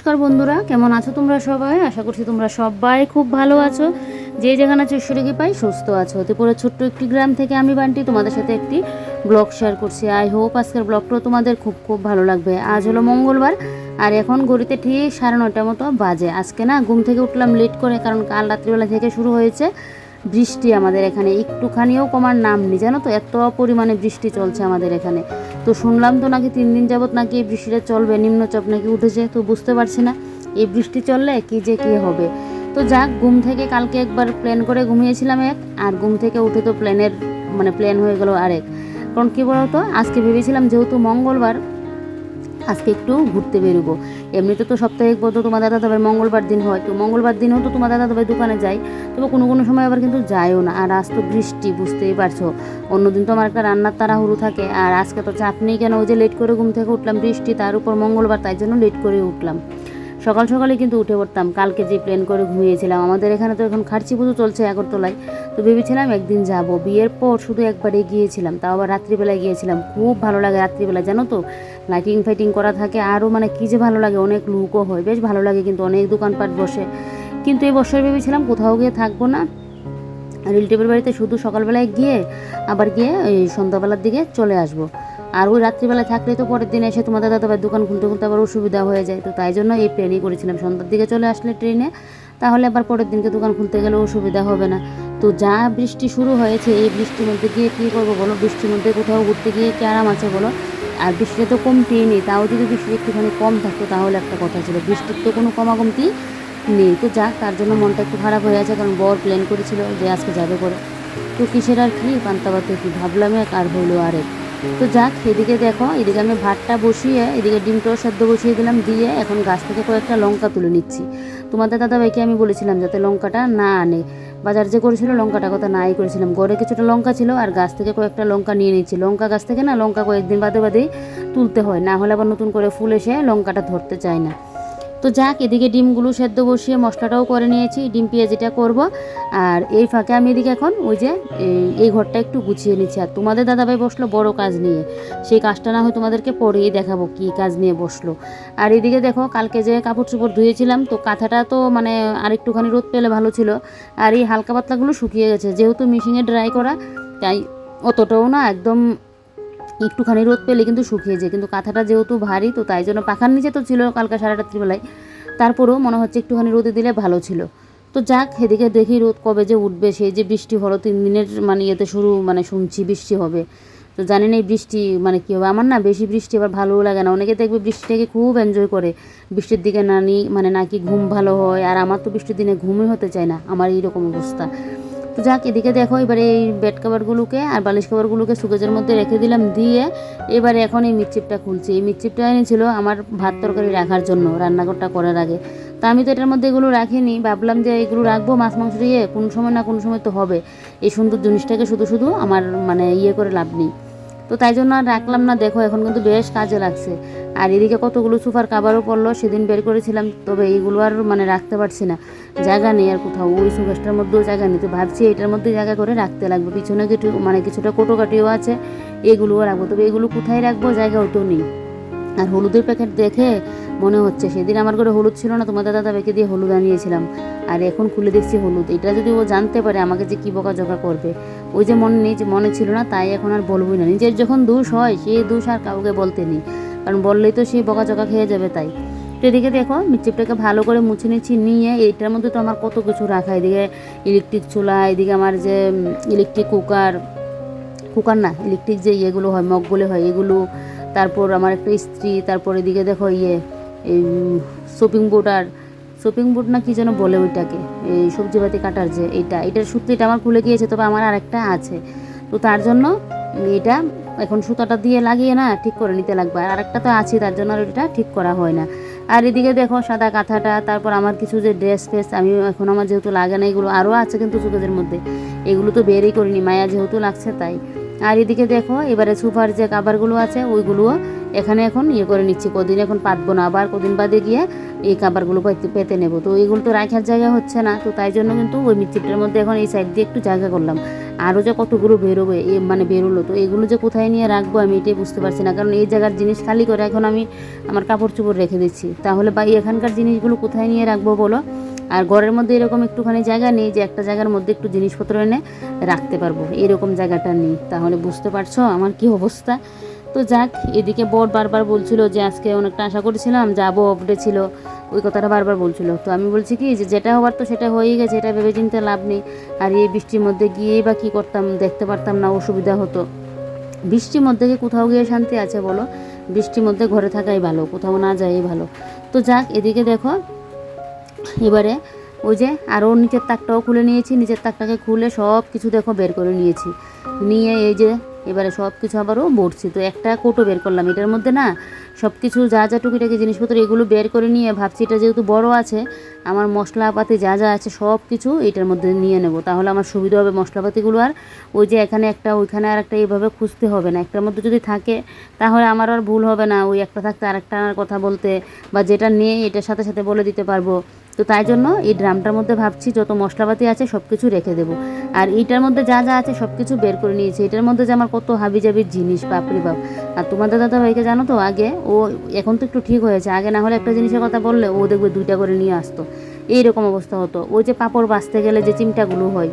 নমস্কার বন্ধুরা, কেমন আছো তোমরা সবাই? আশা করছি তোমরা সবাই খুব ভালো আছো। যে যেখানে আছো ঈশ্বরীকে পাই সুস্থ আছো। ত্রিপুরা ছোট্ট একটি গ্রাম থেকে আমি বান্টি, তোমাদের সাথে একটি ব্লগ শেয়ার করছি। আই হোপ আজকের ব্লগটাও তোমাদের খুব খুব ভালো লাগবে। আজ হলো মঙ্গলবার, আর এখন ঘড়িতে ঠিক সাড়ে নটার মতো বাজে। আজকে না, ঘুম থেকে উঠলাম লেট করে, কারণ কাল রাত্রিবেলা থেকে শুরু হয়েছে বৃষ্টি আমাদের এখানে। একটুখানিও কমার নাম নেই, জানো তো? এত পরিমাণে বৃষ্টি চলছে আমাদের এখানে। তো শুনলাম তো নাকি তিন দিন যাবত নাকি এই বৃষ্টিটা চলবে, নিম্নচাপ নাকি উঠেছে, তো বুঝতে পারছি না এই বৃষ্টি চললে কি যে কী হবে। তো যাক, ঘুম থেকে কালকে একবার প্ল্যান করে ঘুমিয়েছিলাম এক, আর ঘুম থেকে উঠে তো প্ল্যানের মানে প্ল্যান হয়ে গেল আরেক। কারণ কী বলতো, আজকে ভেবেছিলাম যেহেতু মঙ্গলবার আজকে একটু ঘুরতে বেরোবো। এমনিতে তো সপ্তাহে বলতো তোমার দাদা তবে মঙ্গলবার দিন হয়, তো মঙ্গলবার দিনও তো তোমার দাদা তবে দোকানে যাই তবে কোনো কোনো সময় আবার কিন্তু যায়ও না। আর আজ তো বৃষ্টি, বুঝতেই পারছ। অন্যদিন তো আমার একটা রান্নার তাড়াহুড়ো থাকে, আর আজকে তো চাপ নেই কেন? ওই যে লেট করে ঘুম থেকে উঠলাম, বৃষ্টি, তার উপর মঙ্গলবার, তাই জন্য লেট করে উঠলাম। সকাল সকালে কিন্তু উঠে পড়তাম। কালকে যে প্ল্যান করে ঘুমিয়েছিলাম, আমাদের এখানে তো এখন খার্চি পুজো চলছে আগরতলায়। তো ভেবেছিলাম একদিন যাব। বিয়ের পর শুধু একবারে গিয়েছিলাম, তাও আবার রাত্রিবেলায় গিয়েছিলাম। খুব ভালো লাগে রাত্রিবেলা জানো তো? লাইটিং ফাইটিং করা থাকে, আরও মানে কী যে ভালো লাগে, অনেক লুকও হয়। বেশ ভালো লাগে কিন্তু, অনেক দোকানপাট বসে। কিন্তু এই বছর ভেবেছিলাম কোথাও গিয়ে থাকব না। রিলেটিভের বাড়িতে শুধু সকালবেলায় গিয়ে, আবার গিয়ে সন্ধ্যাবেলার দিকে চলে আসব। আর ওই রাত্রিবেলা থাকলে তো পরের দিন এসে তোমাদের দাদা ভাই দোকান খুলতে খুলতে আবার অসুবিধা হয়ে যায়। তো তাই জন্য এই প্ল্যানই করেছিলাম। সন্ধ্যার দিকে চলে আসলে ট্রেনে, তাহলে আবার পরের দিনকে দোকান খুলতে গেলে অসুবিধা হবে না। তো যা বৃষ্টি শুরু হয়েছে, এই বৃষ্টির মধ্যে গিয়ে কী করব বলো? বৃষ্টির মধ্যে কোথাও ঘুরতে গিয়ে কি আরাম আছে বলো? আর বৃষ্টিটা তো কমতেই নেই, তাও যদি বৃষ্টি একটুখানি কম থাকতো তাহলে একটা কথা ছিল। বৃষ্টির তো কোনো কমাকমতি নেই। তো যাক, তার জন্য মনটা একটু খারাপ হয়ে আছে, কারণ বর প্ল্যান করেছিল যে আজকে যাবে করে তো কিসের আর কি পান্তাবাতে কি ভাবলাম এক আর হইল আরেক। তো যাক, এদিকে দেখো, এদিকে আমি ভাতটা বসিয়ে, এদিকে ডিমটাও সেদ্ধ বসিয়ে দিলাম, দিয়ে এখন গাছ থেকে কয়েকটা লঙ্কা তুলে নিচ্ছি। তোমাদের দাদাভাইকে আমি বলেছিলাম যাতে লঙ্কাটা না আনে। বাজার যে করেছিল লঙ্কাটা কথা নাই করেছিলাম। গড়ে কিছুটা লঙ্কা ছিল আর গাছ থেকে কয়েকটা লঙ্কা নিয়ে নিচ্ছি। লঙ্কা গাছ থেকে না, লঙ্কা কয়েকদিন বাদে বাদেই তুলতে হয়। না হলে আবার নতুন করে ফুল এসে লঙ্কাটা ধরতে চায় না। তো যাক, এদিকে ডিমগুলো সেদ্ধ বসিয়ে মশলাটাও করে নিয়েছি। ডিম পেঁয়াজিটা করব। আর এই ফাঁকে আমি এদিকে এখন ওই যে এই- ঘরটা একটু গুছিয়ে নিচ্ছি। আর তোমাদের দাদাভাই বসল বড় কাজ নিয়ে। সেই কাজটা না হয় তোমাদেরকে পরেই দেখাবো কি কাজ নিয়ে বসল। আর এদিকে দেখো, কালকে যে কাপড় চোপড় ধুয়েছিলাম, তো কাঁথাটা তো মানে আরেকটুখানি রোদ পেলে ভালো ছিল। আর এই হালকা পাতলাগুলো শুকিয়ে গেছে। যেহেতু মেশিনে ড্রাই করা, তাই অতটাও না একদম একটুখানি রোদ পেলে কিন্তু শুকিয়ে যায়। কিন্তু কাঁথাটা যেহেতু ভারী, তো তাই জন্য পাখার নিচে তো ছিল কালকে সারা রাত্রিবেলায়। তারপরেও মনে হচ্ছে একটুখানি রোদে দিলে ভালো ছিল। তো যাক, এদিকে দেখি রোদ কবে যে উঠবে, সেই যে বৃষ্টি হলো, তিন দিনের মানে ইয়েতে শুরু মানে শুনছি বৃষ্টি হবে। তো জানি না এই বৃষ্টি মানে কী হবে। আমার না বেশি বৃষ্টি আবার ভালোও লাগে না। অনেকে দেখবে বৃষ্টিটাকে খুব এনজয় করে। বৃষ্টির দিকে নানি মানে নাকি ঘুম ভালো হয়, আর আমার তো বৃষ্টির দিনে ঘুমই হতে চায় না। আমার এইরকম অবস্থা। তো যাক, এদিকে দেখো, এবারে এই বেড কাভারগুলোকে আর বালিশ কাভারগুলোকে সুকেজের মধ্যে রেখে দিলাম, দিয়ে এবারে এখন এই মিটচিপটা খুলছি। এই মিটচিপটা এনেছিল আমার ভাত তরকারি রাখার জন্য, রান্নাঘরটা করার আগে। তা আমি তো এটার মধ্যে এগুলো রাখিনি, ভাবলাম যে এগুলো রাখব মাছ, মাংস দিয়ে, কোনো সময় না কোনো সময় তো হবে। এই সুন্দর জিনিসটাকে শুধু শুধু আমার মানে ইয়ে করে লাভ নেই। তো তাই জন্য আর রাখলাম না। দেখো, এখন কিন্তু বেশ কাজে লাগছে। আর এদিকে কতগুলো সুফার কাবারও পড়ল, সেদিন বের করেছিলাম, তবে এইগুলো আর মানে রাখতে পারছি না। জায়গা নেই আর কোথাও। ওই সুগাসটার মধ্যেও জায়গা নেই। তো ভাবছি এটার মধ্যে জায়গা করে রাখতে লাগবে। পিছনে কিছু মানে কিছুটা কোটোকাটিও আছে এগুলোও রাখব। তবে এগুলো কোথায় রাখব? জায়গাও তো নেই। আর হলুদের প্যাকেট দেখে মনে হচ্ছে, সেদিন আমার ঘরে হলুদ ছিল না তোমাদের দাদা বেঁকে দিয়ে হলুদ আনিয়েছিলাম। আর এখন খুলে দেখছি হলুদ। এটা যদি ও জানতে পারে আমাকে যে কী বকাঝকা করবে। ওই যে মনে যে মনে ছিল না, তাই এখন আর বলবই না। নিজের যখন দোষ হয় সেই দোষ আর কাউকে বলতে নেই। কারণ বললেই তো সেই বকাঝকা খেয়ে যাবে তাই। তো দেখো মিচিপটাকে ভালো করে মুছে নিচ্ছি নিয়ে এটার মধ্যে তো আমার কত কিছু রাখা। এদিকে ইলেকট্রিক চুলা, এদিকে আমার যে ইলেকট্রিক কুকার কুকার না ইলেকট্রিক যে ইয়েগুলো হয় মগগুলো হয়, এগুলো তারপর আমার একটা ইস্ত্রি তারপর এদিকে দেখো ইয়ে এই শপিং বোর্ড আর শপিং বোর্ড না কি যেন বলে ওইটাকে, এই সবজিপাতি কাটার যে এইটা এটার সূত্রিটা আমার খুলে গিয়েছে, তবে আমার আরেকটা আছে। তো তার জন্য এটা এখন সুতাটা দিয়ে লাগিয়ে না, ঠিক করে নিতে লাগবে। আর আরেকটা তো আছে, তার জন্য আর ওইটা ঠিক করা হয় না। আর এদিকে দেখো সাদা কাঁথাটা, তারপর আমার কিছু যে ড্রেস ফ্রেস আমি এখন আমার যেহেতু লাগে না, এগুলো আরও আছে কিন্তু সুকেজের মধ্যে। এগুলো তো বেরই করিনি, মায়া যেহেতু লাগছে তাই। আর এদিকে দেখো, এবারে সুপার যে কাবারগুলো আছে, ওইগুলোও এখানে এখন ইয়ে করে নিচ্ছি। কদিন এখন পাতবো না, আবার কদিন বাদে গিয়ে এই খাবারগুলো পেতে নেব। তো এইগুলো তো রাখার জায়গা হচ্ছে না, তো তাই জন্য কিন্তু ওই মিচিপটার মধ্যে এখন এই সাইড দিয়ে একটু জায়গা করলাম। আরও যে কতগুলো বেরোবে, এ মানে বেরোলো, তো এগুলো যে কোথায় নিয়ে রাখব আমি এটাই বুঝতে পারছি না, কারণ এই জায়গার জিনিস খালি করে এখন আমি আমার কাপড় চোপড় রেখে দিচ্ছি। তাহলে বা এখানকার জিনিসগুলো কোথায় নিয়ে রাখব বলো? আর ঘরের মধ্যে এরকম একটুখানি জায়গা নেই যে একটা জায়গার মধ্যে একটু জিনিসপত্র এনে রাখতে পারব। এরকম জায়গাটা নেই। তাহলে বুঝতে পারছ আমার কি অবস্থা? তো যাক, এদিকে বর বারবার বলছিল যে আজকে অনেকটা আশা করেছিলাম, যাব অফডে ছিল। ওই কথাটা বারবার বলছিল। তো আমি বলছি কি যে যেটা হওয়ার তো সেটা হয়েই গেছে, এটা ভেবে চিন্তে লাভ নেই। আর এই বৃষ্টির মধ্যে গিয়েই বা কী করতাম, দেখতে পারতাম না, অসুবিধা হতো। বৃষ্টির মধ্যে কোথাও গিয়ে শান্তি আছে বলো? বৃষ্টির মধ্যে ঘরে থাকাই ভালো, কোথাও না যাই ভালো। তো যাক, এদিকে দেখো এবারে ওই যে আরও নিচের তাকটাও খুলে নিয়েছি, নিচের তাকটাকে খুলে সব কিছু দেখো বের করে নিয়েছি। নিয়ে এই যে এবারে সব কিছু আবারও বড়ছি তো একটা কোটো বের করলাম। এটার মধ্যে না সব কিছু যা যা টুকিটাকি জিনিসপত্র এগুলো বের করে নিয়ে ভাবছি এটা যেহেতু বড় আছে, আমার মশলাপাতি যা যা আছে সব কিছু এটার মধ্যে নিয়ে নেব। তাহলে আমার সুবিধা হবে মশলাপাতিগুলো আর ওই যে এখানে একটা, ওইখানে আর একটা এইভাবে খুঁজতে হবে না। একটার মধ্যে যদি থাকে তাহলে আমার আর ভুল হবে না। ওই একটা থাকতে আরেকটা কথা বলতে বা যেটা নেই এটার সাথে সাথে বলে দিতে পারব। তো তাই জন্য এই ড্রামটার মধ্যে ভাবছি যত মশলাপাতি আছে সব কিছু রেখে দেবো। আর এইটার মধ্যে যা যা আছে সব কিছু বের করে নিয়েছি। এটার মধ্যে যে আমার কত হাবিজাবির জিনিস, বাপরে বাপ। আর তোমাদের দাদা ভাইকে জানো তো, আগে ও এখন তো একটু ঠিক হয়েছে। আগে না হলে একটা জিনিসের কথা বললে ও দেখবে দুইটা করে নিয়ে আসতো। এইরকম অবস্থা হতো। ওই যে পাঁপড় বাঁচতে গেলে যে চিমটাগুলো হয়,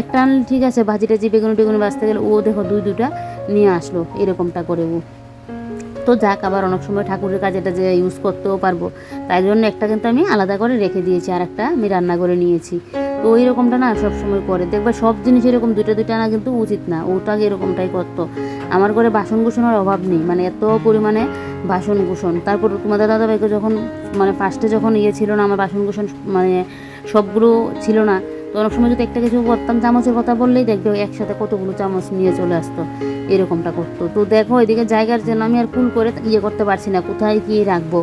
একটা ঠিক আছে ভাজি টাজি বেগুনি টেগুনি বাঁচতে গেলে ও দেখো দুই দুটা নিয়ে আসলো, এরকমটা করে ও। যাক, আবার অনেক সময় ঠাকুরের কাজে এটা যে ইউজ করতেও পারব। তাই জন্য একটা কিন্তু আমি আলাদা করে রেখে দিয়েছি আর একটা আমি রান্না করে নিয়েছি। তো ওই রকমটা না সবসময় করে। দেখবে সব জিনিস এরকম দুইটা দুইটা আনা কিন্তু উচিত না, ওটা এরকমটাই করতো। আমার ঘরে বাসন কুসনের অভাব নেই মানে এত পরিমাণে বাসন কুসন তারপর তোমাদের দাদাভাইকে যখন মানে ফার্স্টে যখন ইয়ে ছিল না, আমার বাসন কুসন মানে সবগুলো ছিল না তো অনেক সময় যদি একটা কিছু করতাম, চামচের কথা বললেই দেখবে একসাথে কতগুলো চামচ নিয়ে চলে আসতো। এরকমটা করতো। তো দেখো, এদিকে জায়গার জন্য আমি আর কুল করে ইয়ে করতে পারছি না, কোথায় কি রাখব।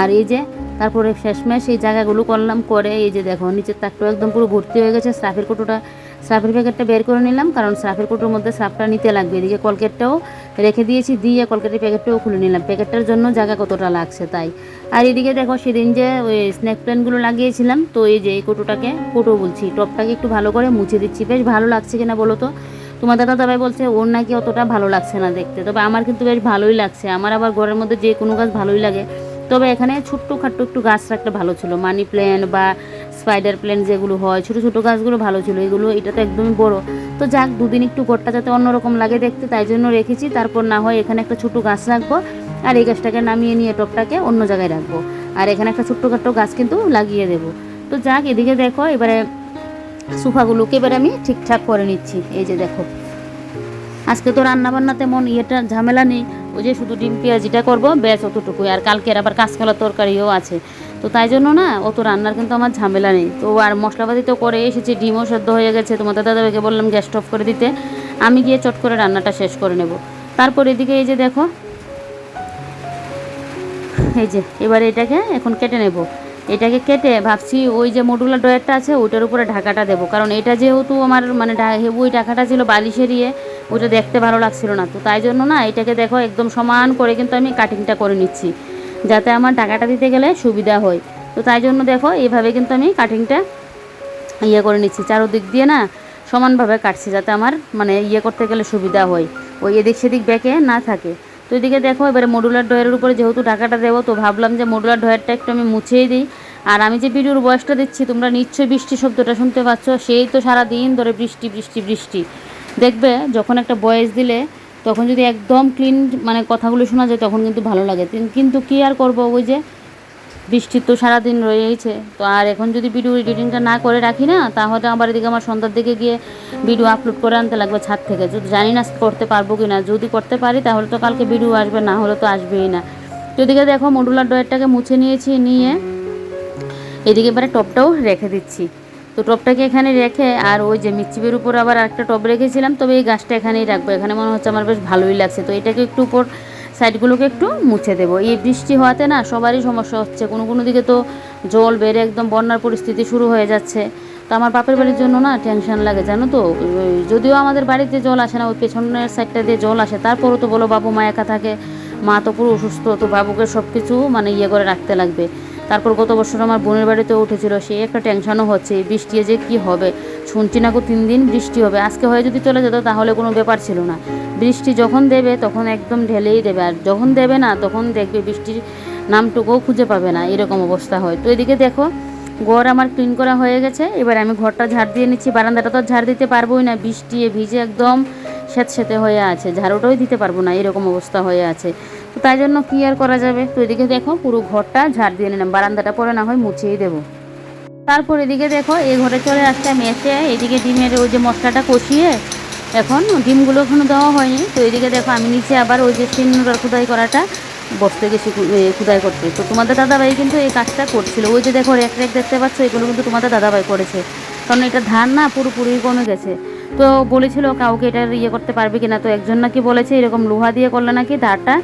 আর এই যে, তারপরে শেষমেশ এই জায়গাগুলো করলাম, করে এই যে দেখো, নিচের তাকটা একদম পুরো ভর্তি হয়ে গেছে স্টাফের কোটোটা স্রাফের প্যাকেটটা বের করে নিলাম, কারণ স্রাফের কোটোর মধ্যে স্রাফটা নিতে লাগবে। এদিকে কলকেটটাও রেখে দিয়েছি, দিয়ে কলকেটের প্যাকেটটাও খুলে নিলাম। প্যাকেটটার জন্য জায়গা কতটা লাগছে তাই। আর এদিকে দেখো সেদিন যে ওই স্ন্যাক প্ল্যানগুলো লাগিয়েছিলাম, তো এই যে এই কোটোটাকে, কোটো বলছি, টপটাকে একটু ভালো করে মুছে দিচ্ছি। বেশ ভালো লাগছে কিনা বলো তো? তোমাদের দাদাভাই বলছে, ওর নাকি অতটা ভালো লাগছে না দেখতে। তবে আমার কিন্তু বেশ ভালোই লাগছে। আমার আবার ঘরের মধ্যে যে কোনো গাছ ভালোই লাগে। তবে এখানে ছোট্ট খাট্ট একটু গাছ রাখলে ভালো ছিল। মানি প্ল্যান্ট বা স্পাইডার প্ল্যান্ট যেগুলো হয়, ছোটো ছোটো গাছগুলো ভালো ছিল, এগুলো, এটা তো একদমই বড়। তো যাক, দুদিন একটু গোটটা যাতে অন্যরকম লাগে দেখতে, তাই জন্য রেখেছি। তারপর না হয় এখানে একটা ছোটো গাছ রাখব আর এই গাছটাকে নামিয়ে নিয়ে টপটাকে অন্য জায়গায় রাখব। আর এখানে একটা ছোট্ট খাট্ট গাছ কিন্তু লাগিয়ে দেবো। তো যাক, এদিকে দেখো, এবারে সোফাগুলোকে এবারে আমি ঠিকঠাক করে নিচ্ছি। এই যে দেখো। আজকে তো রান্না বান্না তেমন ইয়েটা, ঝামেলা নেই। ওই যে শুধু ডিম পেঁয়াজিটা করব, ব্যাস, অতটুকুই। আর কালকের আবার কাঁচকলার তরকারিও আছে। তো তাই জন্য না অত রান্নার কিন্তু আমার ঝামেলা নেই। তো আর মশলাপাতি তো করে এসেছি, ডিমও সেদ্ধ হয়ে গেছে তোমাদের দাদাভাইকে বললাম গ্যাস অফ করে দিতে। আমি গিয়ে চট করে রান্নাটা শেষ করে নেব। তারপর এদিকে এই যে দেখো, এই যে এবারে এটাকে এখন কেটে নেব। এটাকে কেটে ভাবছি ওই যে মডুলার ডয়ারটা আছে, ওইটার উপরে ঢাকাটা দেবো। কারণ এটা যেহেতু আমার মানে ওই ঢাকাটা ছিল বালিশের ইয়ে ওটা দেখতে ভালো লাগছিল না। তো তাই জন্য না এটাকে দেখো একদম সমান করে কিন্তু আমি কাটিংটা করে নিচ্ছি। যাতে আমার টাকাটা দিতে গেলে সুবিধা হয়। তো তাই জন্য দেখো, এইভাবে কিন্তু আমি কাটিংটা ইয়ে করে নিচ্ছি। চারোদিক দিয়ে না সমানভাবে কাটছি যাতে আমার মানে ইয়ে করতে গেলে সুবিধা হয়। ওই এদিক সেদিক ব্যাকে না থাকে। তো এদিকে দেখো, এবারে মডুলার ডয়ের উপরে যেহেতু টাকাটা দেবো, তো ভাবলাম যে মডুলার ডয়ারটা একটু আমি মুছেই দিই। আর আমি যে ভিডিওর বয়সটা দিচ্ছি, তোমরা নিশ্চয়ই বৃষ্টি শব্দটা শুনতে পাচ্ছ। সেই তো সারা দিন ধরে বৃষ্টি বৃষ্টি বৃষ্টি। দেখবে, যখন একটা বয়স দিলে তখন যদি একদম ক্লিন মানে কথাগুলো শোনা যায়, তখন কিন্তু ভালো লাগে। কিন্তু কী আর করব ওই যে, বৃষ্টি তো সারাদিন রয়েছে তো আর এখন যদি ভিডিও এডিটিংটা না করে রাখি না, তাহলে আবার এদিকে আমার সন্ধ্যার দিকে গিয়ে ভিডিও আপলোড করে আনতে লাগবে ছাদ থেকে। যদি জানি না করতে পারব কি না যদি করতে পারি তাহলে তো কালকে ভিডিও আসবে, না হলে তো আসবেই না। তো এদিকে দেখো মডুলার ডয়েরটাকে মুছে নিয়েছি, নিয়ে এদিকে এবারে টপটাও রেখে দিচ্ছি। তো টপটাকে এখানে রেখে আর ওই যে মিচিবের উপর আবার একটা টপ রেখেছিলাম, তবে এই গাছটা এখানেই রাখব। এখানে মনে হচ্ছে আমার বেশ ভালোই লাগছে। তো এটাকে একটু উপর সাইডগুলোকে একটু মুছে দেবো। এই বৃষ্টি হওয়াতে না সবারই সমস্যা হচ্ছে। কোনো কোনো দিকে তো জল বেড়ে একদম বন্যার পরিস্থিতি শুরু হয়ে যাচ্ছে। তো আমার বাপের বাড়ির জন্য না টেনশন লাগে, জানো তো? যদিও আমাদের বাড়িতে জল আসে না, ওই পেছনের সাইডটা দিয়ে জল আসে, তারপরও তো বলো বাবু মা একা থাকে, মা তো পুরো অসুস্থ, তো বাবুকে সব কিছু মানে ইয়ে করে রাখতে লাগবে। তারপর গত বছর আমার বোনের বাড়িতে উঠেছিল, সে একটা টেনশনও হচ্ছে বৃষ্টি যে কি হবে? শুনছি না তিন দিন বৃষ্টি হবে, আজকে হয়ে যদি চলে যেত তাহলে কোনো ব্যাপার ছিল না। বৃষ্টি যখন দেবে তখন একদম ঢেলেই দেবে, আর যখন দেবে না তখন দেখবে বৃষ্টির নামটুকুও খুঁজে পাবে না, এরকম অবস্থা হয়। তো এদিকে দেখো, ঘর আমার ক্লিন করা হয়ে গেছে, এবার আমি ঘরটা ঝাড় দিয়ে নিচ্ছি, বারান্দাটা তো ঝাড় দিতে পারবোই না, বৃষ্টি ভিজে একদম স্যাঁতস্যাঁতে হয়ে আছে ঝাড়ুটাই দিতে পারব না, এরকম অবস্থা হয়ে আছে। তো তাই জন্য কী আর করা যাবে? তো এদিকে দেখো পুরো ঘরটা ঝাড় দিয়ে নিলাম। বারান্দাটা পরে না হয় মুছিয়েই দেবো। তারপর এদিকে দেখো এই ঘরে চলে আসলাম এসে এদিকে ডিমের ওই যে মশলাটা কষিয়ে এখন ডিমগুলো এখনও দেওয়া হয়নি। তো এদিকে দেখো আমি নিচে আবার ওই যে সিন্নুরার খুদাই করাটা বসতে গেছি খুদাই করতে। তো তোমাদের দাদাভাই কিন্তু এই কাজটা করছিল। ওই যে দেখো রেক রেক দেখতে পাচ্ছ, এগুলো কিন্তু তোমাদের দাদাভাই করেছে। কারণ এটা ধান না পুরোপুরি কমে গেছে। তো বলেছিল কাউকে এটা ইয়ে করতে পারবে কিনা। তো একজন নাকি বলেছে এরকম লোহা দিয়ে করলে নাকি ধারটা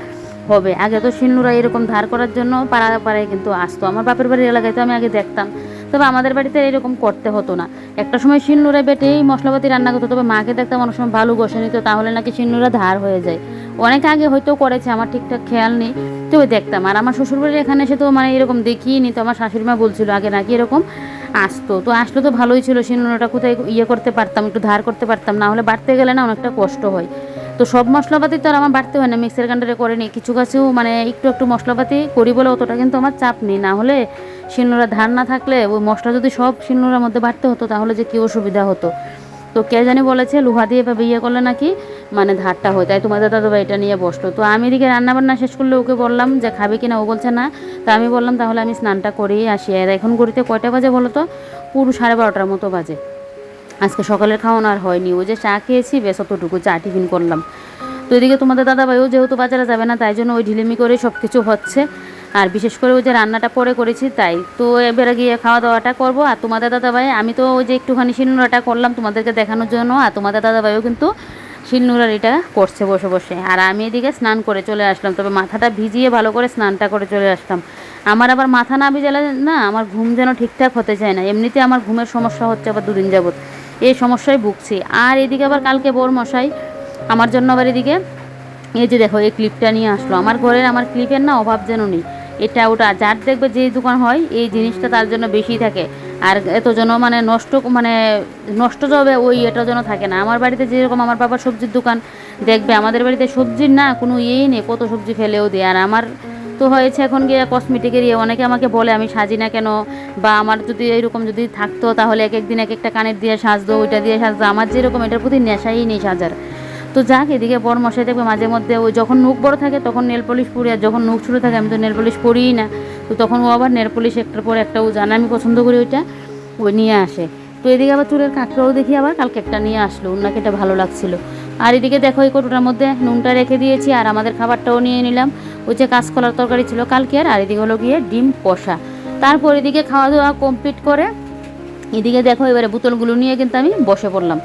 হবে। আগে তো শিন্নুরা এরকম ধার করার জন্য পাড়া পাড়ায় কিন্তু আসতো। আমার বাপের বাড়ির এলাকায় তো আমি আগে দেখতাম। তবে আমাদের বাড়িতে এরকম করতে হতো না। একটা সময় শিন্নুরা বেটেই মশলাপাতি রান্না করতো। তবে মাকে দেখতাম অনেক সময় ভালো বসে নিত, তাহলে নাকি শিন্নুরা ধার হয়ে যায়। অনেক আগে হয়তো করেছে, আমার ঠিকঠাক খেয়াল নেই। তো ওই দেখতাম। আর আমার শ্বশুরবাড়ির এখানে এসে তো মানে এরকম দেখিয়ে তো আমার শাশুড়ি মা বলছিল, আগে নাকি এরকম আসতো। তো আসলে তো ভালোই ছিল। শিন্নুরাটা কোথায় ইয়ে করতে পারতাম, একটু ধার করতে পারতাম। না হলে বাড়তে গেলে না অনেকটা কষ্ট হয়। তো সব মশলাপাতি তো আর আমার বাড়তে হয় না। মিক্সার গ্রাইন্ডারে করে নিই। কিছু কিছু মানে একটু একটু মশলাপাতি করি বলে অতটা কিন্তু আমার চাপ নেই। না হলে শিলনোড়া ধার না থাকলে ওই মশলা যদি সব শিলনোড়ার মধ্যে বাড়তে হতো, তাহলে যে কী অসুবিধা হতো? তো কে জানি বলেছে, লোহা দিয়ে এভাবে ইয়ে করলে নাকি মানে ধারটা হয়। তাই তোমাদের দাদা এটা নিয়ে বসল। তো আমি এদিকে রান্নাবান্না শেষ করলে ওকে বললাম যে, খাবে কিনা ও বলছে, না। তা আমি বললাম, তাহলে আমি স্নানটা করেই আসি। আর এখন ঘড়িতে কয়টা বাজে বলো তো? পুরো সাড়ে বারোটার মতো বাজে। আজকে সকালের খাওয়ানো আর হয়নি। ও যে চা খেয়েছি, বেশ অতটুকু চা টিফিন করলাম। তো এদিকে তোমাদের দাদাভাইও যেহেতু বাজারে যাবে না, তাই জন্য ওই ঢিলেমি করে সব কিছু হচ্ছে। আর বিশেষ করে ওই যে রান্নাটা পরে করেছি, তাই তো এবারে গিয়ে খাওয়া দাওয়াটা করব। আর তোমাদের দাদাভাই, আমি তো ওই যে একটুখানি শিলনোড়াটা করলাম তোমাদেরকে দেখানোর জন্য, আর তোমাদের দাদাভাইও কিন্তু শিলনোড়ার এটা করছে বসে বসে। আর আমি এদিকে স্নান করে চলে আসলাম, তবে মাথাটা ভিজিয়ে ভালো করে স্নানটা করে চলে আসলাম। আমার আবার মাথা না ভিজালে না, আমার ঘুম যেন ঠিকঠাক হতে চায় না। এমনিতে আমার ঘুমের সমস্যা হচ্ছে আবার দুদিন যাবত এই সমস্যায় ভুগছি। আর এদিকে আবার কালকে বোর মশাই আমার জন্য আবার এদিকে, এই যে দেখো, এই ক্লিপটা নিয়ে আসলো। আমার ঘরের, আমার ক্লিপের না অভাব যেন নেই। এটা ওটা, যার দেখবে যে দোকান হয়, এই জিনিসটা তার জন্য বেশি থাকে। আর এত যেন মানে নষ্ট মানে নষ্ট যাবে ওই এটা যেন থাকে না। আমার বাড়িতে যেরকম আমার বাবার সবজির দোকান, দেখবে আমাদের বাড়িতে সবজির না কোনো ইয়েই নেই, কত সবজি ফেলেও দেয়। আর আমার তো হয়েছে এখন গিয়ে কসমেটিকের ইয়ে। অনেকে আমাকে বলে, আমি সাজি না কেন? বা আমার যদি এরকম যদি থাকতো, তাহলে এক একদিন এক একটা কানের দিয়ে সাজতো, ওইটা দিয়ে সাজতো। আমার যেরকম, এটার প্রতি নেশাই নেই সাজার। তো যাক, এদিকে বড় মশাই দেখবে মাঝে মধ্যে ওই যখন নুখ বড় থাকে, তখন নেল পলিশ পরি, আর যখন নুখ ছোটো থাকে, আমি তো নেল পলিশ পরিই না। তো তখন ও আবার নেল পলিশ একটার পর একটা ও জানে, আমি পছন্দ করি ওইটা ওই নিয়ে আসে। তো এদিকে আবার চুলের কাঁকড়াও দেখি, আবার কালকে একটা নিয়ে আসলো। ওনাকে এটা ভালো লাগছিল। আর এদিকে দেখো, এই কটোটার মধ্যে নুনটা রেখে দিয়েছি, আর আমাদের খাবারটাও নিয়ে নিলাম। ওই যে কাঁচকলার তরকারি ছিল কালকে, আর আর এদিকে হলো গিয়ে ডিম কষা। তারপর এদিকে খাওয়া দাওয়া কমপ্লিট করে, এদিকে দেখো এবারে বোতলগুলো নিয়ে কিন্তু আমি বসে পড়লাম।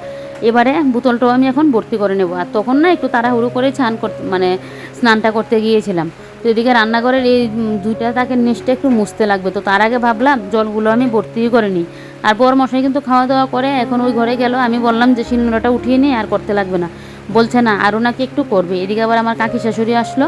এবারে বোতলটাও আমি এখন ভর্তি করে নেব। আর তখন না একটু তাড়াহুড়ো করে স্নান করতে মানে স্নানটা করতে গিয়েছিলাম। তো এদিকে রান্নাঘরের এই দুইটা তাকে নিচটা একটু মুছতে লাগবে। তো তার আগে ভাবলাম জলগুলো আমি ভর্তি করে নিই। আর বর মশাই কিন্তু খাওয়া দাওয়া করে, এখন ওই ঘরে গেল। আমি বললাম যে শিলনোড়াটা উঠিয়ে নিই আর করতে লাগবে না। বলছে না, আরও নাকি একটু করবে। এদিকে আবার আমার কাকি শাশুড়ি আসলো।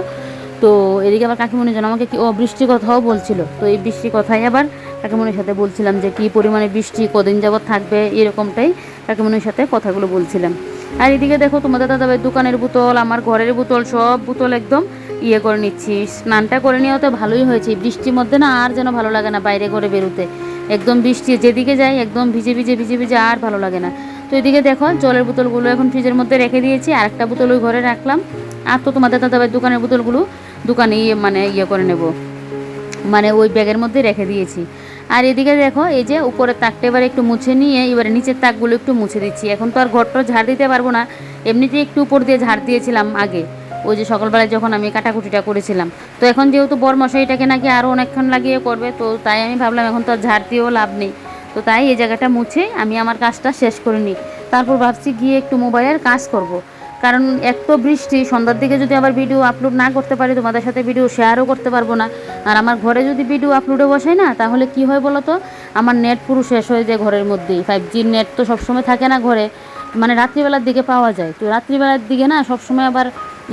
তো এদিকে আবার কাকিমণি যেন আমাকে কি ও বৃষ্টির কথাও বলছিল। তো এই বৃষ্টির কথাই আবার কাকিমণির সাথে বলছিলাম যে কী পরিমাণে বৃষ্টি, কদিন যাবৎ থাকবে, এরকমটাই কাকিমণির সাথে কথাগুলো বলছিলাম। আর এদিকে দেখো তোমাদের দাদাভাই দোকানের বোতল, আমার ঘরের বোতল, সব বোতল একদম ইয়ে করে নিচ্ছি। স্নানটা করে নেওয়া তো ভালোই হয়েছে বৃষ্টির মধ্যে না আর যেন ভালো লাগে না বাইরে করে বেরোতে। একদম বৃষ্টি যেদিকে যাই একদম ভিজে ভিজে ভিজে ভিজে আর ভালো লাগে না। তো এদিকে দেখো জলের বোতলগুলো এখন ফ্রিজের মধ্যে রেখে দিয়েছি আর একটা বোতল ওই ঘরে রাখলাম। আর তো তোমাদের দাদাভাই দোকানের বোতলগুলো দোকানে মানে ইয়ে করে নেব। মানে ওই ব্যাগের মধ্যে রেখে দিয়েছি। আর এদিকে দেখো, এই যে উপরের তাকটা এবারে একটু মুছে নিয়ে, এবারে নিচের তাকগুলো একটু মুছে দিচ্ছি। এখন তো আর ঘরটা ঝাড় দিতে পারব না। এমনিতেই একটু উপর দিয়ে ঝাড় দিয়েছিলাম আগে। ওই যে সকালবেলায় যখন আমি কাটাকুটিটা করেছিলাম। তো এখন যেহেতু বর মশাইটাকে নাকি আরও অনেকক্ষণ লাগিয়ে করবে, তো তাই আমি ভাবলাম এখন তো আর ঝাড় দিয়েও লাভ নেই। তো তাই এই জায়গাটা মুছে আমি আমার কাজটা শেষ করে নিই। তারপর ভাবছি গিয়ে একটু মোবাইলের কাজ করব। কারণ এক তো বৃষ্টি, সন্ধ্যার দিকে যদি আবার ভিডিও আপলোড না করতে পারি, তোমাদের সাথে ভিডিও শেয়ারও করতে পারব না। আর আমার ঘরে যদি ভিডিও আপলোডে বসাই না, তাহলে কি হয় বলো তো আমার নেট পুরো শেষ হয়ে যায় ঘরের মধ্যেই। ফাইভ জির নেট তো সবসময় থাকে না ঘরে। মানে রাত্রিবেলার দিকে পাওয়া যায়। তো রাত্রিবেলার দিকে না সবসময় আবার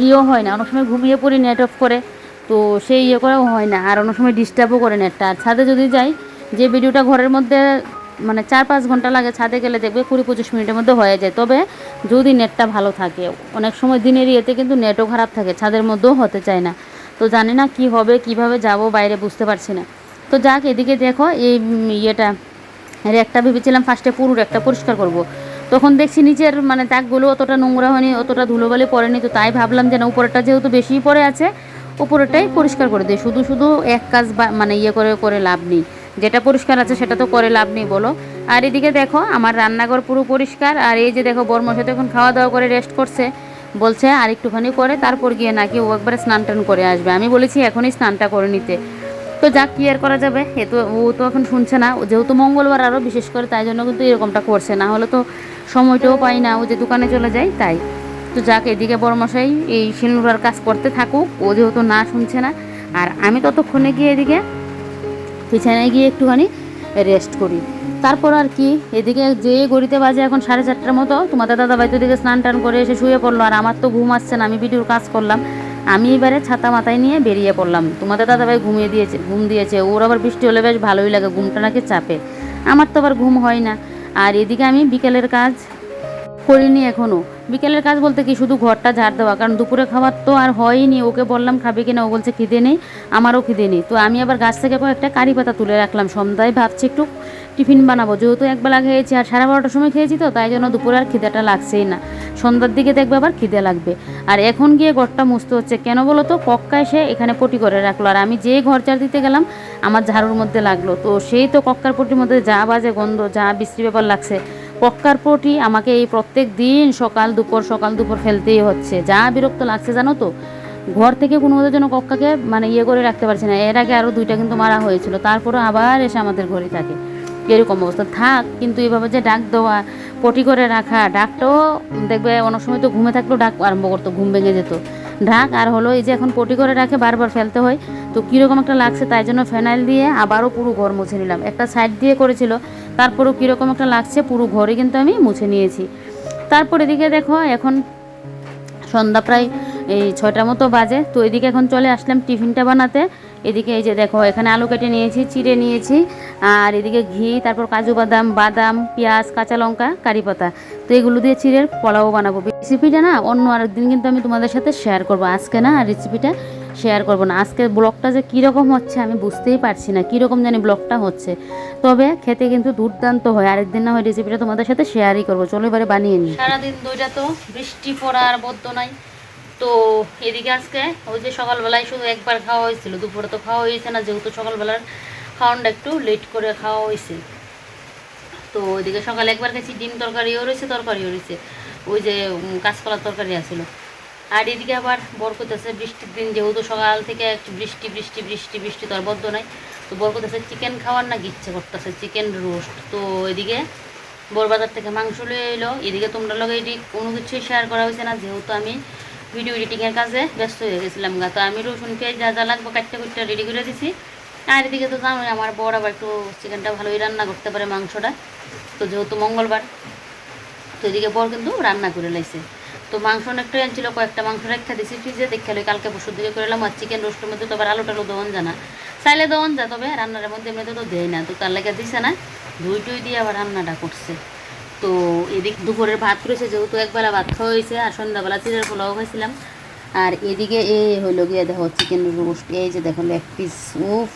ইয়েও হয় না। অনেক সময় ঘুমিয়ে পড়ি নেট অফ করে। তো সেই ইয়ে করেও হয় না। আর অনেক সময় ডিস্টার্বও করে নেটটা আর ছাদে যদি যাই, যে ভিডিওটা ঘরের মধ্যে মানে চার পাঁচ ঘণ্টা লাগে ছাদে গেলে দেখবে কুড়ি পঁচিশ মিনিটের মধ্যে হয়ে যায়। তবে যদি নেটটা ভালো থাকে, অনেক সময় দিনের ইয়েতে কিন্তু নেটও খারাপ থাকে, ছাদের মধ্যেও হতে চায় না। তো জানি না কি হবে, কীভাবে যাব বাইরে বুঝতে পারছি না। তো যাক, এদিকে দেখো, এই ইয়েটা একটা ভেবেছিলাম ফার্স্টে পুরুর একটা পরিষ্কার করব। তখন দেখছি নিচের মানে দাগগুলো অতটা নোংরা হয়নি, অতটা ধুলোবালি পড়েনি, তো তাই ভাবলাম যে না, উপরেরটা যেহেতু বেশি পড়ে আছে, উপরেরটাই পরিষ্কার করে দিই। শুধু শুধু এক কাজ মানে ইয়ে করে করে লাভ নেই। যেটা পরিষ্কার আছে সেটা তো করে লাভ নেই বলো। আর এদিকে দেখো, আমার রান্নাঘর পুরো পরিষ্কার, আর এই যে দেখো বর্মর সাথে এখন খাওয়া দাওয়া করে রেস্ট করছে। বলছে, আর একটুখানি করে তারপর গিয়ে নাকি ও একবারে স্নান টান করে আসবে। আমি বলেছি, এখনই স্নানটা করে নিতে। তো যাক, কি আর করা যাবে? এ তো, ও তো এখন শুনছে না। যেহেতু মঙ্গলবার আরও বিশেষ করে, তাই জন্য কিন্তু এরকমটা করছে। না হলে তো সময়টাও পাই না, ও যে দোকানে চলে যায়, তাই। তো যাক, এদিকে বড়মশাই এই শিলনুরার কাজ করতে থাকুক। ও যেহেতু না শুনছে না। আর আমি ততক্ষণে গিয়ে এদিকে বিছানায় গিয়ে একটুখানি রেস্ট করি। তারপর আর কি, এদিকে যে গড়িতে বাজে এখন সাড়ে চারটার মতো, তোমাদের দাদা ভাই তো এদিকে স্নান টান করে এসে শুয়ে পড়ল, আর আমার তো ঘুম আসছে না, আমি ভিডিওর কাজ করলাম। আমি এবারে ছাতা মাথায় নিয়ে বেরিয়ে পড়লাম। তোমাদের দাদা ভাই ঘুমিয়ে দিয়েছে, ঘুম দিয়েছে। ওর আবার বৃষ্টি হলে বেশ ভালোই লাগে, ঘুমটা নাকি চাপে। আমার তো আবার ঘুম হয় না। আর এদিকে আমি বিকেলের কাজ করিনি এখনও বিকেলের কাজ বলতে কি, শুধু ঘরটা ঝাড় দেওয়া। কারণ দুপুরে খাবার তো আর হয়নি, ওকে বললাম, খাবে কিনা ও বলছে, খিদে নেই, আমারও খিদে নেই। তো আমি আবার গাছ থেকে কয়েকটা কারি পাতা তুলে রাখলাম, সন্ধ্যায় ভাবছি একটু টিফিন বানাবো। যেহেতু একবেলা খেয়েছি, আর সাড়ে বারোটার সময় খেয়েছি তো, তাই জন্য দুপুরে আর খিদেটা লাগছেই না। সন্ধ্যার দিকে দেখবে আবার খিদে লাগবে। আর এখন গিয়ে ঘরটা মুছতে হচ্ছে। কেন বলো তো, কক্কা এসে এখানে পটি করে রাখল। আর আমি যে ঘর ঝাড় দিতে গেলাম, আমার ঝাড়ুর মধ্যে লাগল। তো সেই তো কক্কার পটির মধ্যে যা বাজে গন্ধ, যা বিশ্রী ব্যাপার লাগছে। পক্কার পটি আমাকে এই প্রত্যেক দিন সকাল দুপুর সকাল দুপুর ফেলতেই হচ্ছে। যা বিরক্ত লাগছে জানো তো? ঘর থেকে কোনো জন্য কক্কাকে মানে ইয়ে করে রাখতে পারছি না। এর আগে আরও দুইটা কিন্তু মারা হয়েছিল। তারপরে আবার এসে আমাদের ঘরে থাকে। এরকম অবস্থা। থাক, কিন্তু এভাবে যে ডাক দেওয়া, পটি করে রাখা, ডাকটাও দেখবে অনেক সময় তো ঘুমে থাকলেও ডাক আরম্ভ করতো, ঘুম ভেঙে যেত। ঢাক আর হলো এই যে এখন পটি করে রাখে, বারবার ফেলতে হয়। তো কীরকম একটা লাগছে তাই জন্য ফেনাইল দিয়ে আবারও পুরো ঘর মুছে নিলাম। একটা সাইড দিয়ে করেছিল, তারপরেও কীরকম একটা লাগছে পুরো ঘরে কিন্তু আমি মুছে নিয়েছি। তারপর এদিকে দেখো এখন সন্ধ্যা প্রায় এই ছয়টার মতো বাজে, তো এদিকে এখন চলে আসলাম টিফিনটা বানাতে। এদিকে এই যে দেখো, এখানে আলু কেটে নিয়েছি, চিড়ে নিয়েছি, আর এদিকে ঘি, তারপর কাজু বাদাম বাদাম, পেঁয়াজ, কাঁচা লঙ্কা, কারি পাতা। তো এগুলো দিয়ে চিড়ের পোলাও বানাবো। রেসিপিটা না অন্য আরেকদিন কিন্তু আমি তোমাদের সাথে শেয়ার করব। আজকে না আর রেসিপিটা শেয়ার করব না। আজকে ব্লগটা যে কীরকম হচ্ছে আমি বুঝতেই পারছি না, কীরকম জানি ব্লগটা হচ্ছে। তবে খেতে কিন্তু দুর্দান্ত হয়। আরেকদিন না হয় রেসিপিটা তোমাদের সাথে শেয়ারই করব। চলো এবারে বানিয়ে নিই। সারাদিন দুইটা তো বৃষ্টি পড়া আর বদ্ধ নাই। তো এদিকে আজকে ওই যে সকালবেলায় শুধু একবার খাওয়া হয়েছিল, দুপুরে তো খাওয়া হয়েছে না, যেহেতু সকালবেলার খাওয়ানটা একটু লেট করে খাওয়া হয়েছে। তো ওইদিকে সকালে একবার খেয়েছি, ডিম তরকারিও রয়েছে তরকারিও রয়েছে। ওই যে কাঁচকলার তরকারি আছিল। আর এদিকে আবার বরকত আছে বৃষ্টির দিন, যেহেতু সকাল থেকে একটু বৃষ্টি বৃষ্টি বৃষ্টি বৃষ্টি তো আর বদ্ধ নাই। তো বরকত আছে চিকেন খাওয়ার না ইচ্ছে করতেছে চিকেন রোস্ট তো এদিকে বড়বাজার থেকে মাংস লিয়ে এলো। এদিকে তোমরা লগে এটি কোনো কিছুই শেয়ার করা হয়েছে না, যেহেতু আমি ভিডিও এডিটিংয়ের কাজে ব্যস্ত হয়ে গেছিলাম গা। তো আমি রসুন পেঁয়াজ যা যা লাগবে কাটতে কুটতে রেডি করে দিছি। আর এদিকে তো জানোই আমার বড় আবার একটু চিকেনটা ভালোই রান্না করতে পারে মাংসটা। তো যেহেতু মঙ্গলবার, তো এদিকে বর কিন্তু রান্না করে লাইছে। তো মাংস অনেকটা আনছিল কয়েকটা মাংস রেখা দিছি ফ্রিজে, দেখে লই কালকে পরশুর দিকে করলাম আর চিকেন রোস্টের মধ্যে তো আবার আলু টালু দেওয়ান জানা চাইলে দেওয়ান যা তবে রান্নার মধ্যে এমনিতে তো দেয় না। তো তার লেগে দিছে না। ধুই টুই দিয়ে আবার রান্নাটা করছে। তো এদিক দুপুরের ভাত করেছে, যেহেতু একবেলা ভাত খাওয়া হয়েছে, আর সন্ধ্যাবেলা চিড়ের পোলাও খাইছিলাম। আর এদিকে এই হইল গিয়ে দেখো চিকেন রোস্ট এই যে দেখো লেগ পিস উফ,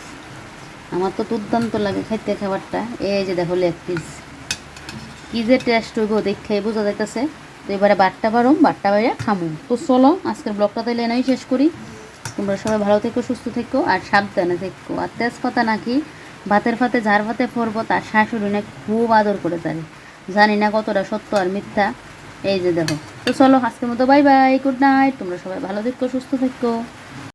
আমার তো দুর্দান্ত লাগে খাইতে খাবারটা। এই যে দেখো লেগ পিস কী যে টেস্ট হইব দেখে বোঝা যাইতেছে। তো এবারে বাটটা পারুম বাটটা বাইরে খামু। তো চলো, আজকের ব্লগটা তাহলে এনেই শেষ করি। তোমরা সবাই ভালো থেকো, সুস্থ থেকো, আর সাবধানে থেকো। আর তেজপাতা নাকি ভাতের ফাতে ঝাড় ভাতে পরবো, তার শাশুড়ি না খুব আদর করে তারে জানি না কতটা সত্য আর মিথ্যা। এই যে দেখো। তো চলো আজকের মতো বাই বাই গুড নাইট তোমরা সবাই ভালো থেকো, সুস্থ থেকো।